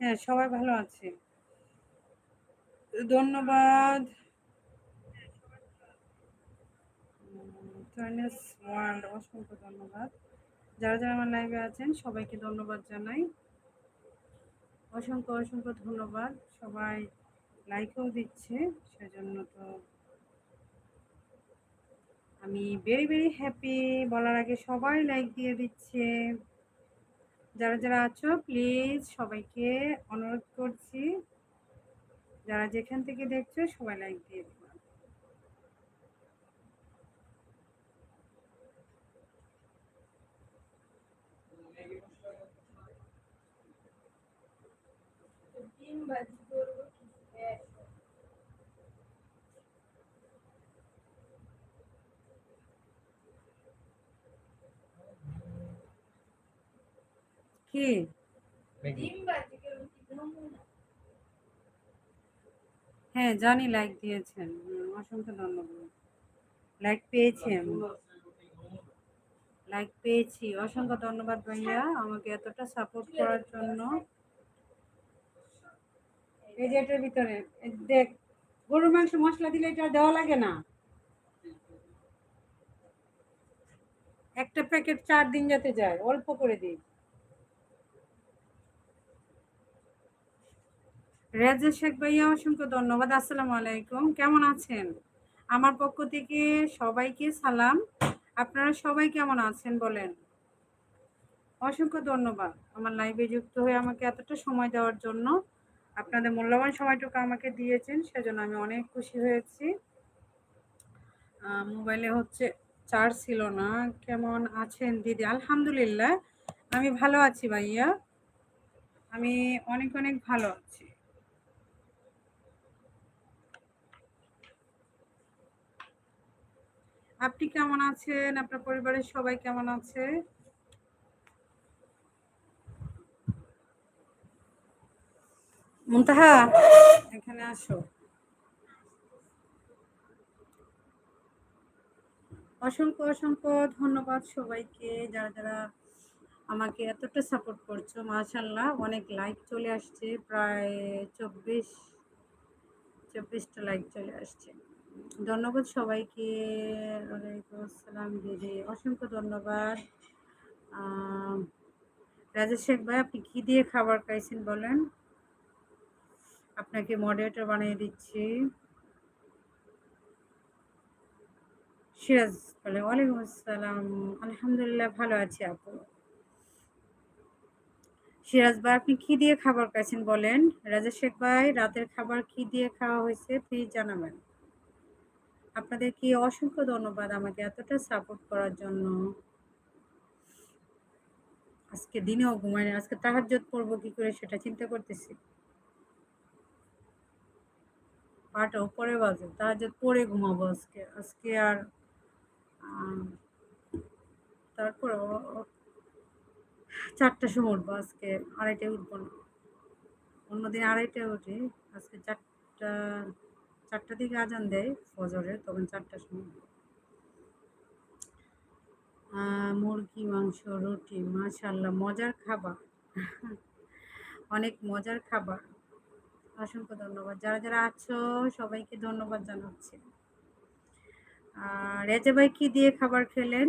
হ্যাঁ সবাই ভালো আছে। ধন্যবাদ। ওয়ার্ল্ড অসংখ্য ধন্যবাদ। যারা যারা আমার লাইভে আছেন, সবাইকে ধন্যবাদ জানাই। অসংখ্য অসংখ্য ধন্যবাদ। সবাই লাইকও দিচ্ছে, সেজন্য তো আমি ভেরি ভেরি হ্যাপি বলার আগে সবাই লাইক দিয়ে দিচ্ছে। যারা যারা আছো প্লিজ সবাইকে অনুরোধ করছি। যারা যেখান থেকে দেখছ, সবাই লাইক দিয়ে কি? হ্যাঁ জানি লাইক দিয়েছেন। অসংখ্য ধন্যবাদ। লাইক পেয়েছি আমি। লাইক পেয়েছি। অসংখ্য ধন্যবাদ ভাইয়া আমাকে এতটা সাপোর্ট করার জন্য। এই যে এটার ভিতরে দেখ, গরুর মাংস মশলা দিলে এটা দেওয়া লাগে না। একটা প্যাকেট চার দিন যাতে যায়, অল্প করে দিই। রেজা শেখ ভাইয়া, অসংখ্য ধন্যবাদ, আসসালামু আলাইকুম, কেমন আছেন? আমার পক্ষ থেকে সবাইকে সালাম। আপনারা সবাই কেমন আছেন বলেন? অসংখ্য ধন্যবাদ। আমার লাইভে যুক্ত হয়ে আমাকে এতটা সময় দেওয়ার জন্য। আপনাদের মূল্যবান সময়টুকু আমাকে দিয়েছেন, সেজন্য আমি অনেক খুশি হয়েছি। মোবাইলে হচ্ছে চার্জ ছিল না, কেমন আছেন দিদি? আলহামদুলিল্লাহ, আমি ভালো আছি ভাইয়া। আমি অনেক অনেক ভালো আছি। আপনি কেমন আছেন? আপনার পরিবারের সবাই কেমন আছে? মুনতাহা, এখানে আসো। অসংখ্য অসংখ্য ধন্যবাদ সবাইকে, যারা যারা আমাকে এতটা সাপোর্ট করছ। মাশাল্লাহ অনেক লাইক চলে আসছে, প্রায় চব্বিশ, চব্বিশটা লাইক চলে আসছে। ধন্যবাদ সবাইকে, ওয়ালাইকুম আসসালাম দিদি, অসংখ্য ধন্যবাদ। রাজেশ শেখ ভাই, আপনি কি দিয়ে খাবার খাইছেন বলেন? আপনাকে মডারেটর বানিয়ে দিচ্ছি। সিরাজ বলে ওয়ালাইকুম আসসালাম। আলহামদুলিল্লাহ ভালো আছি আপু। সিরাজ ভাই, আপনি কি দিয়ে খাবার খাইছেন বলেন? রাজেশ শেখ ভাই, রাতের খাবার কি দিয়ে খাওয়া হয়েছে প্লিজ জানাবেন। আপনাদের কি অসংখ্য ধন্যবাদ আমাকে এতটা সাপোর্ট করার জন্য। আজকে দিনেও ঘুমাই না, আজকে তাহাজ্জুদ পড়ব কি করে সেটা চিন্তা করতেছি। পাটা উপরে বাজে তাহাজ্জুদ পরে ঘুমাবো আজকে আজকে আর তারপর চারটার সময় উঠবো, আজকে আড়াইটায় উঠবো না। অন্যদিন আড়াইটায় উঠি, আজকে চারটা চারটা দিকে আজান দেয় ফজরে, তখন চারটার সময়। মুরগি, মাংস, রুটি মাশাল্লাহ মজার খাবার। অনেক মজার খাবার। অসংখ্য ধন্যবাদ। যারা যারা আছো, সবাইকে ধন্যবাদ জানাচ্ছি। আর রেজা ভাই কি দিয়ে খাবার খেলেন?